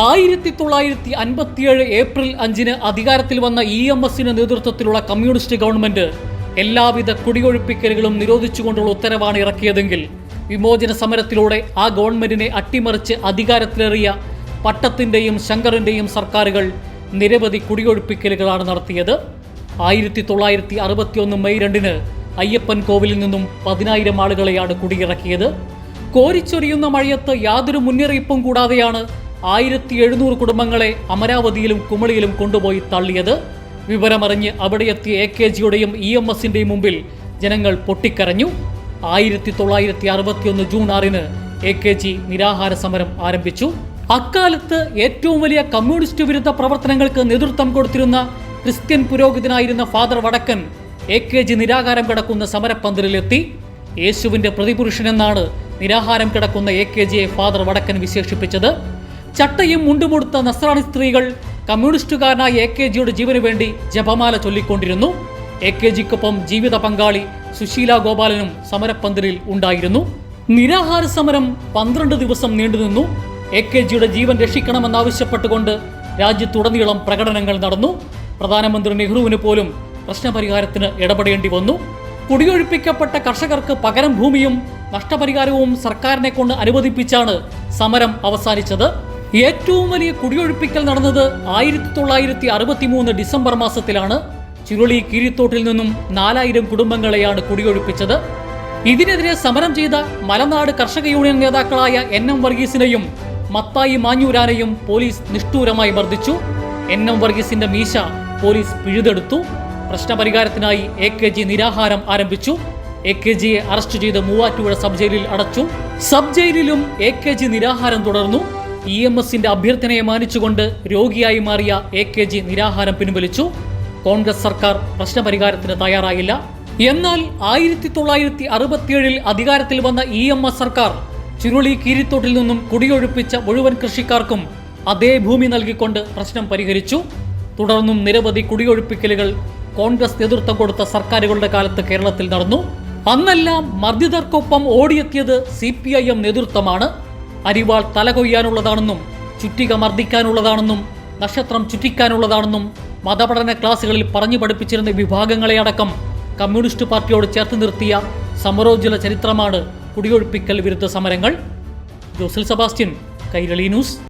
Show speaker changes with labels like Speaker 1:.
Speaker 1: ആയിരത്തി തൊള്ളായിരത്തി അൻപത്തിയേഴ് ഏപ്രിൽ അഞ്ചിന് അധികാരത്തിൽ വന്ന ഇ എം എസിന്റെ നേതൃത്വത്തിലുള്ള കമ്മ്യൂണിസ്റ്റ് ഗവൺമെന്റ് എല്ലാവിധ കുടിയൊഴിപ്പിക്കലുകളും നിരോധിച്ചുകൊണ്ടുള്ള ഉത്തരവാണ് ഇറക്കിയതെങ്കിൽ വിമോചന സമരത്തിലൂടെ ആ ഗവൺമെന്റിനെ അട്ടിമറിച്ച് അധികാരത്തിലേറിയ പട്ടത്തിന്റെയും ശങ്കറിന്റെയും സർക്കാരുകൾ നിരവധി കുടിയൊഴിപ്പിക്കലുകളാണ് നടത്തിയത്. ആയിരത്തി തൊള്ളായിരത്തി അറുപത്തിയൊന്ന് മെയ് രണ്ടിന് അയ്യപ്പൻ കോവിലിൽ നിന്നും പതിനായിരം ആളുകളെയാണ് കുടിയിറക്കിയത്. കോരിച്ചൊരിയുന്ന മഴയത്ത് യാതൊരു മുന്നറിയിപ്പും കൂടാതെയാണ് ആയിരത്തി എഴുന്നൂറ് കുടുംബങ്ങളെ അമരാവതിയിലും കുമളിയിലും കൊണ്ടുപോയി തള്ളിയത്. വിവരമറിഞ്ഞ് അവിടെയെത്തിയ എ കെ ജിയുടെയും ഇ എം എസിന്റെയും മുമ്പിൽ ജനങ്ങൾ പൊട്ടിക്കരഞ്ഞു. ആയിരത്തി തൊള്ളായിരത്തി അറുപത്തിയൊന്ന് ജൂൺ ആറിന് എ കെ ജി നിരാഹാര സമരം ആരംഭിച്ചു. അക്കാലത്ത് ഏറ്റവും വലിയ കമ്മ്യൂണിസ്റ്റ് വിരുദ്ധ പ്രവർത്തനങ്ങൾക്ക് നേതൃത്വം കൊടുത്തിരുന്ന Christian പുരോഹിതനായിരുന്ന father Vadakkan A K G നിരാഹാരം കിടക്കുന്ന സമരപ്പന്തലിലെത്തി. യേശുവിന്റെ പ്രതിപുരുഷനെന്നാണ് നിരാഹാരം കിടക്കുന്ന എ കെ ജിയെ ഫാദർ വടക്കൻ വിശേഷിപ്പിച്ചത്. ചട്ടയും മുണ്ടുമുടുത്ത നസ്രാണി സ്ത്രീകൾ കമ്മ്യൂണിസ്റ്റുകാരനായ എ കെ ജിയുടെ ജീവന് വേണ്ടി ജപമാല ചൊല്ലിക്കൊണ്ടിരുന്നു. എ കെ ജിക്കൊപ്പം ജീവിത പങ്കാളി സുശീല ഗോപാലനും സമരപ്പന്തലിൽ ഉണ്ടായിരുന്നു. നിരാഹാര സമരം പന്ത്രണ്ട് ദിവസം നീണ്ടുനിന്നു എ കെ ജിയുടെ ജീവൻ രക്ഷിക്കണമെന്നാവശ്യപ്പെട്ടുകൊണ്ട് രാജ്യത്തുടനീളം പ്രകടനങ്ങൾ നടന്നു. പ്രധാനമന്ത്രി നെഹ്റുവിന് പോലും പ്രശ്നപരിഹാരത്തിന് ഇടപെടേണ്ടി വന്നു. കുടിയൊഴിപ്പിക്കപ്പെട്ട കർഷകർക്ക് പകരം ഭൂമിയും നഷ്ടപരിഹാരവും സർക്കാരിനെ കൊണ്ട് അനുവദിപ്പിച്ചാണ് സമരം അവസാനിച്ചത്. ഏറ്റവും വലിയ കുടിയൊഴിപ്പിക്കൽ നടന്നത് ആയിരത്തി തൊള്ളായിരത്തി അറുപത്തി മൂന്ന് ഡിസംബർ മാസത്തിലാണ്. ചുരുളി കീരിത്തോട്ടിൽ നിന്നും നാലായിരം കുടുംബങ്ങളെയാണ് കുടിയൊഴിപ്പിച്ചത്. ഇതിനെതിരെ സമരം ചെയ്ത മലനാട് കർഷക യൂണിയൻ നേതാക്കളായ എൻ എം വർഗീസിനെയും മത്തായി മാഞ്ഞൂരാനെയും പോലീസ് നിഷ്ഠൂരമായി മർദ്ദിച്ചു. എൻ എം വർഗീസിന്റെ മീശ പോലീസ് പിഴുതെടുത്തു. പ്രശ്നപരിഹാരത്തിനായി എ കെ ജി നിരാഹാരം ആരംഭിച്ചു. എ കെ ജിയെ അറസ്റ്റ് ചെയ്ത് മൂവാറ്റുപുഴ സബ് ജയിലിൽ അടച്ചു. സബ് ജയിലിലും എ കെ ജി നിരാഹാരം തുടർന്നു. ഇ എം എസിന്റെ അഭ്യർത്ഥനയെ മാനിച്ചുകൊണ്ട് രോഗിയായി മാറിയ എ കെ ജി നിരാഹാരം പിൻവലിച്ചു. കോൺഗ്രസ് സർക്കാർ പ്രശ്നപരിഹാരത്തിന് തയ്യാറായില്ല. എന്നാൽ ആയിരത്തി തൊള്ളായിരത്തി അറുപത്തിയേഴിൽ അധികാരത്തിൽ വന്ന ഇ എം എസ് സർക്കാർ ചുരുളി കീരിത്തോട്ടിൽ നിന്നും കുടിയൊഴിപ്പിച്ച മുഴുവൻ കൃഷിക്കാർക്കും അതേ ഭൂമി നൽകിക്കൊണ്ട് പ്രശ്നം പരിഹരിച്ചു. തുടർന്നും നിരവധി കുടിയൊഴിപ്പിക്കലുകൾ കോൺഗ്രസ് നേതൃത്വം കൊടുത്ത സർക്കാരുകളുടെ കാലത്ത് കേരളത്തിൽ നടന്നു. അന്നെല്ലാം മർദ്ദിതർക്കൊപ്പം ഓടിയെത്തിയത് സി പി ഐ എം നേതൃത്വമാണ്. അരിവാൾ തലകൊയ്യാനുള്ളതാണെന്നും ചുറ്റിക മർദ്ദിക്കാനുള്ളതാണെന്നും നക്ഷത്രം ചുറ്റിക്കാനുള്ളതാണെന്നും മതപഠന ക്ലാസുകളിൽ പറഞ്ഞു പഠിപ്പിച്ചിരുന്ന വിഭാഗങ്ങളെ അടക്കം കമ്മ്യൂണിസ്റ്റ് പാർട്ടിയോട് ചേർത്ത് നിർത്തിയ സമരോജ്വല ചരിത്രമാണ് കുടിയൊഴിപ്പിക്കൽ വിരുദ്ധ സമരങ്ങൾ. ജോസൽ സെബാസ്റ്റ്യൻ കൈരളി ന്യൂസ്.